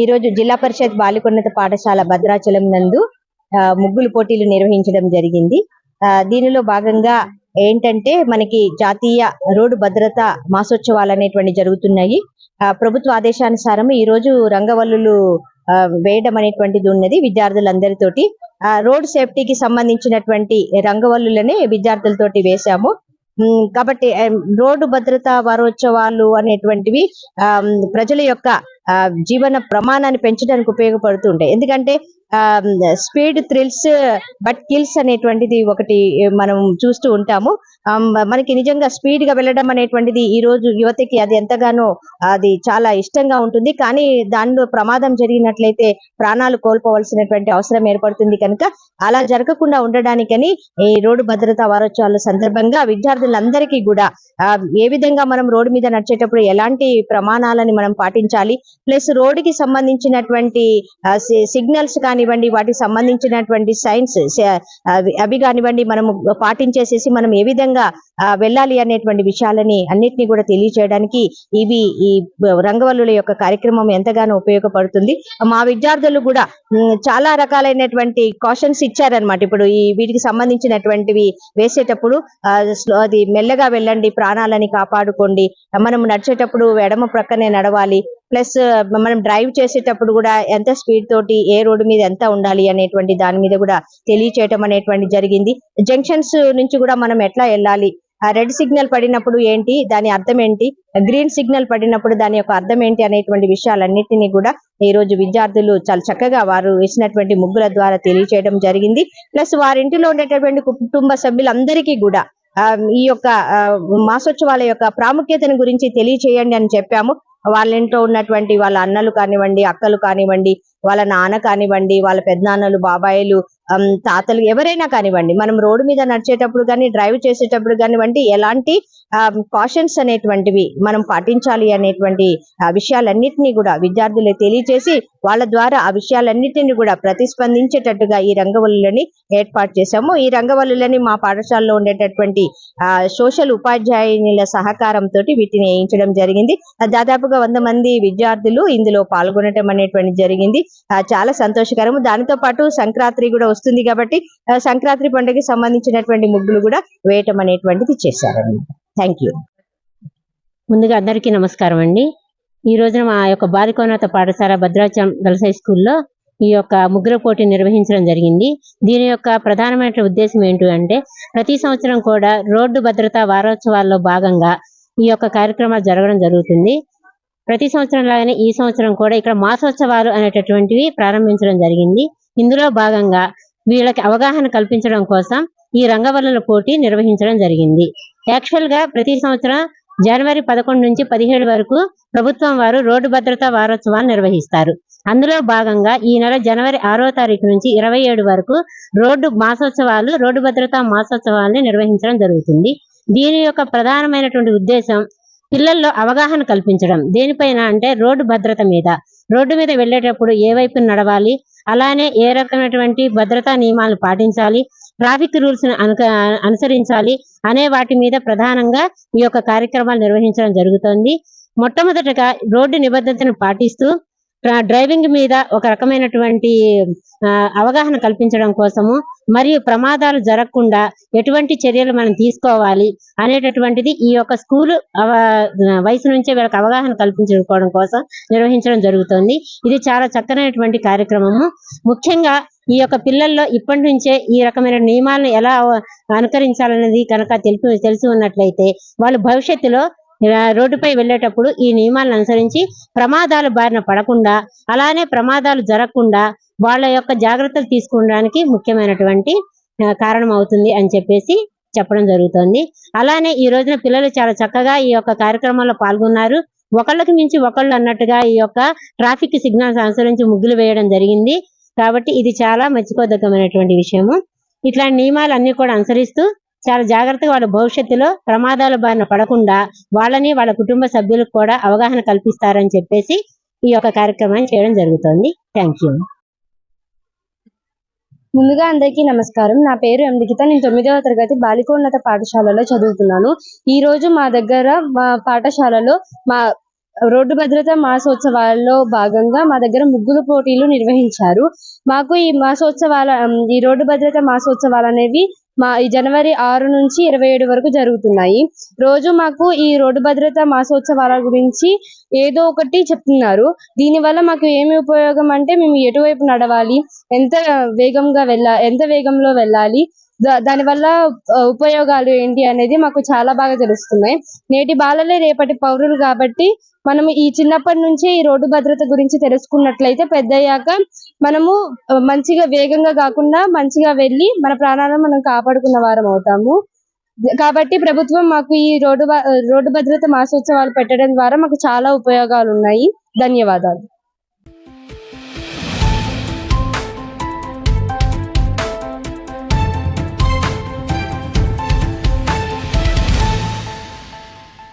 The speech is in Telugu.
ఈ రోజు జిల్లా పరిషత్ బాలికోన్నత పాఠశాల భద్రాచలం నందు ఆ, ముగ్గులు పోటీలు నిర్వహించడం జరిగింది. ఆ, దీనిలో భాగంగా ఏంటంటే మనకి జాతీయ రోడ్డు భద్రత మాసోత్సవాలు అనేటువంటి జరుగుతున్నాయి. ఆ, ప్రభుత్వ ఆదేశానుసారం ఈ రోజు రంగవల్లులు ఆ, వేయడం అనేటువంటిది ఉన్నది విద్యార్థులందరితోటి. ఆ, రోడ్ సేఫ్టీకి సంబంధించినటువంటి రంగవల్లులనే విద్యార్థులతోటి వేశాము. కాబట్టి రోడ్డు భద్రతా వారోత్సవాలు అనేటువంటివి ఆ, ప్రజల యొక్క జీవన ప్రమాణాన్ని పెంచడానికి ఉపయోగపడుతుంటాయి ఎందుకంటే స్పీడ్ థ్రిల్స్ బట్ కిల్స్ అనేటువంటిది ఒకటి eh, మనం చూస్తూ ఉంటాము. Um, మనకి నిజంగా స్పీడ్గా వెళ్ళడం అనేటువంటిది ఈ రోజు యువతకి అది ఎంతగానో అది చాలా ఇష్టంగా ఉంటుంది. కానీ దానిలో ప్రమాదం జరిగినట్లయితే ప్రాణాలు కోల్పోవలసినటువంటి అవసరం ఏర్పడుతుంది కనుక అలా జరగకుండా ఉండడానికని ఈ రోడ్డు భద్రతా వారోత్సవాల సందర్భంగా విద్యార్థులందరికీ కూడా ఏ విధంగా మనం రోడ్డు మీద నడిచేటప్పుడు ఎలాంటి ప్రమాణాలని మనం పాటించాలి? ప్లస్ రోడ్డుకి సంబంధించినటువంటి సిగ్నల్స్ కానీ కానివ్వండి వాటికి సంబంధించినటువంటి సైన్స్ అవి కానివ్వండి మనము పాటించేసేసి మనం ఏ విధంగా వెళ్ళాలి అనేటువంటి విషయాలని అన్నిటినీ కూడా తెలియచేయడానికి ఇవి ఈ రంగవల్లుల యొక్క కార్యక్రమం ఎంతగానో ఉపయోగపడుతుంది. మా విద్యార్థులు కూడా చాలా రకాలైనటువంటి కాషన్స్ ఇచ్చారనమాట ఇప్పుడు ఈ వీటికి సంబంధించినటువంటివి వేసేటప్పుడు అది మెల్లగా వెళ్ళండి ప్రాణాలని కాపాడుకోండి మనం నడిచేటప్పుడు ఎడమ ప్రక్కనే నడవాలి ప్లస్ మనం డ్రైవ్ చేసేటప్పుడు కూడా ఎంత స్పీడ్ తోటి ఏ రోడ్డు మీద ఎంత ఉండాలి అనేటువంటి దాని మీద కూడా తెలియచేయటం అనేటువంటి జరిగింది. జంక్షన్స్ నుంచి కూడా మనం ఎట్లా వెళ్ళాలి? ఆ రెడ్ సిగ్నల్ పడినప్పుడు ఏంటి? దాని అర్థం ఏంటి? గ్రీన్ సిగ్నల్ పడినప్పుడు దాని యొక్క అర్థం ఏంటి? అనేటువంటి విషయాలన్నిటినీ కూడా ఈ రోజు విద్యార్థులు చాలా చక్కగా వారు వేసినటువంటి ముగ్గుల ద్వారా తెలియచేయడం జరిగింది. ప్లస్ వారింటిలో ఉండేటటువంటి కుటుంబ సభ్యులందరికీ కూడా ఈ యొక్క మాసోత్సవాల యొక్క ప్రాముఖ్యతను గురించి తెలియచేయండి అని చెప్పాము. వాళ్ళ ఇంట్లో ఉన్నటువంటి వాళ్ళ అన్నలు కానివ్వండి అక్కలు కానివ్వండి వాళ్ళ నాన్న కానివ్వండి వాళ్ళ పెద్దనాన్నలు బాబాయిలు తాతలు ఎవరైనా కానివ్వండి మనం రోడ్డు మీద నడిచేటప్పుడు కానీ డ్రైవ్ చేసేటప్పుడు కానివ్వండి ఎలాంటి కాషన్స్ అనేటువంటివి మనం పాటించాలి అనేటువంటి ఆ కూడా విద్యార్థులకు తెలియచేసి వాళ్ళ ద్వారా ఆ విషయాలన్నింటినీ కూడా ప్రతిస్పందించేటట్టుగా ఈ రంగవల్లులని ఏర్పాటు చేశాము. ఈ రంగవల్లులని మా పాఠశాలలో ఉండేటటువంటి సోషల్ ఉపాధ్యాయునిల సహకారంతో వీటిని వేయించడం జరిగింది. దాదాపుగా వంద మంది విద్యార్థులు ఇందులో పాల్గొనడం అనేటువంటి జరిగింది. చాలా సంతోషకరం. దానితో పాటు సంక్రాంతి కూడా వస్తుంది కాబట్టి సంక్రాంతి పండుగకి సంబంధించినటువంటి ముగ్గులు కూడా వేయటం అనేటువంటిది చేశారనమాట థ్యాంక్ యూ ముందుగా అందరికీ నమస్కారం అండి. ఈ రోజున మా యొక్క బాలికోన్నత పాఠశాల భద్రాచలం గర్ల్స్ హై స్కూల్లో ఈ యొక్క ముగ్గుల పోటీ నిర్వహించడం జరిగింది. దీని యొక్క ప్రధానమైన ఉద్దేశం ఏంటి అంటే ప్రతి సంవత్సరం కూడా రోడ్డు భద్రతా వారోత్సవాల్లో భాగంగా ఈ యొక్క కార్యక్రమాలు జరగడం జరుగుతుంది. ప్రతి సంవత్సరం లాగానే ఈ సంవత్సరం కూడా ఇక్కడ మాసోత్సవాలు అనేటటువంటివి ప్రారంభించడం జరిగింది. ఇందులో భాగంగా వీళ్ళకి అవగాహన కల్పించడం కోసం ఈ రంగవల్లుల పోటీ నిర్వహించడం జరిగింది. యాక్చువల్గా ప్రతి సంవత్సరం జనవరి పదకొండు నుంచి పదిహేడు వరకు ప్రభుత్వం వారు రోడ్డు భద్రతా వారోత్సవాన్ని నిర్వహిస్తారు. అందులో భాగంగా ఈ నెల జనవరి ఆరో తారీఖు నుంచి ఇరవై ఏడు వరకు రోడ్డు మాసోత్సవాలు రోడ్డు భద్రతా మాసోత్సవాల్ని నిర్వహించడం జరుగుతుంది. దీని యొక్క ప్రధానమైనటువంటి ఉద్దేశం పిల్లల్లో అవగాహన కల్పించడం. దేనిపైన అంటే రోడ్డు భద్రత మీద. రోడ్డు మీద వెళ్ళేటప్పుడు ఏ వైపు నడవాలి? అలానే ఏ రకమైనటువంటి భద్రతా నియమాలు పాటించాలి? ట్రాఫిక్ రూల్స్ అనుసరించాలి అనే వాటి మీద ప్రధానంగా ఈ యొక్క కార్యక్రమాలు నిర్వహించడం జరుగుతోంది. మొట్టమొదటగా రోడ్డు నిబద్ధతను పాటిస్తూ డ్రైవింగ్ మీద ఒక రకమైనటువంటి అవగాహన కల్పించడం కోసము మరియు ప్రమాదాలు జరగకుండా ఎటువంటి చర్యలు మనం తీసుకోవాలి అనేటటువంటిది ఈ యొక్క స్కూలు అవ- వయసు నుంచే వీళ్ళకి అవగాహన కల్పించుకోవడం కోసం నిర్వహించడం జరుగుతుంది. ఇది చాలా చక్కనైనటువంటి కార్యక్రమము. ముఖ్యంగా ఈ యొక్క పిల్లల్లో ఇప్పటి నుంచే ఈ రకమైన నియమాలను ఎలా అనుకరించాలనేది కనుక తెలిపి తెలిసి ఉన్నట్లయితే వాళ్ళు భవిష్యత్తులో రోడ్డుపై వెళ్ళేటప్పుడు ఈ నియమాలను అనుసరించి ప్రమాదాలు బారిన పడకుండా అలానే ప్రమాదాలు జరగకుండా వాళ్ళ యొక్క జాగ్రత్తలు తీసుకోవడానికి ముఖ్యమైనటువంటి కారణం అవుతుంది అని చెప్పేసి చెప్పడం జరుగుతోంది. అలానే ఈ రోజున పిల్లలు చాలా చక్కగా ఈ యొక్క కార్యక్రమంలో పాల్గొన్నారు. ఒకళ్ళకి మించి ఒకళ్ళు అన్నట్టుగా ఈ యొక్క ట్రాఫిక్ సిగ్నల్స్ అనుసరించి ముగ్గులు వేయడం జరిగింది. కాబట్టి ఇది చాలా మెచ్చుకోదగ్గమైనటువంటి విషయము. ఇట్లాంటి నియమాలు అన్ని కూడా అనుసరిస్తూ చాలా జాగ్రత్తగా వాళ్ళ భవిష్యత్తులో ప్రమాదాల బారిన పడకుండా వాళ్ళని వాళ్ళ కుటుంబ సభ్యులకు కూడా అవగాహన కల్పిస్తారని చెప్పేసి ఈ యొక్క కార్యక్రమాన్ని చేయడం జరుగుతోంది. థ్యాంక్ యూ ముందుగా అందరికీ నమస్కారం. నా పేరు ఎంలికిత నేను తొమ్మిదవ తరగతి బాలికోన్నత పాఠశాలలో చదువుతున్నాను. ఈ రోజు మా దగ్గర మా పాఠశాలలో మా రోడ్డు భద్రత మాసోత్సవాల్లో భాగంగా మా దగ్గర ముగ్గుల పోటీలు నిర్వహించారు. మాకు ఈ మాసోత్సవాల ఈ రోడ్డు భద్రత మాసోత్సవాలు అనేవి మా ఈ జనవరి ఆరు నుంచి ఇరవై ఏడు వరకు జరుగుతున్నాయి. రోజు మాకు ఈ రోడ్డు భద్రత మాసోత్సవాల గురించి ఏదో ఒకటి చెప్తున్నారు. దీనివల్ల మాకు ఏమి ఉపయోగం అంటే మేము ఎటువైపు నడవాలి? ఎంత వేగంగా వెళ్ళా ఎంత వేగంలో వెళ్ళాలి? దానివల్ల వల్ల ఉపయోగాలు ఏంటి అనేది మాకు చాలా బాగా తెలుస్తున్నాయి. నేటి బాలలే రేపటి పౌరులు కాబట్టి మనం ఈ చిన్నప్పటి నుంచే ఈ రోడ్డు భద్రత గురించి తెలుసుకున్నట్లయితే పెద్దయ్యాక మనము మంచిగా వేగంగా కాకుండా మంచిగా వెళ్ళి మన ప్రాణాలను మనం కాపాడుకున్న వారం అవుతాము. కాబట్టి ప్రభుత్వం మాకు ఈ రోడ్డు రోడ్డు భద్రత మాసోత్సవాలు పెట్టడం ద్వారా మాకు చాలా ఉపయోగాలు ఉన్నాయి ధన్యవాదాలు.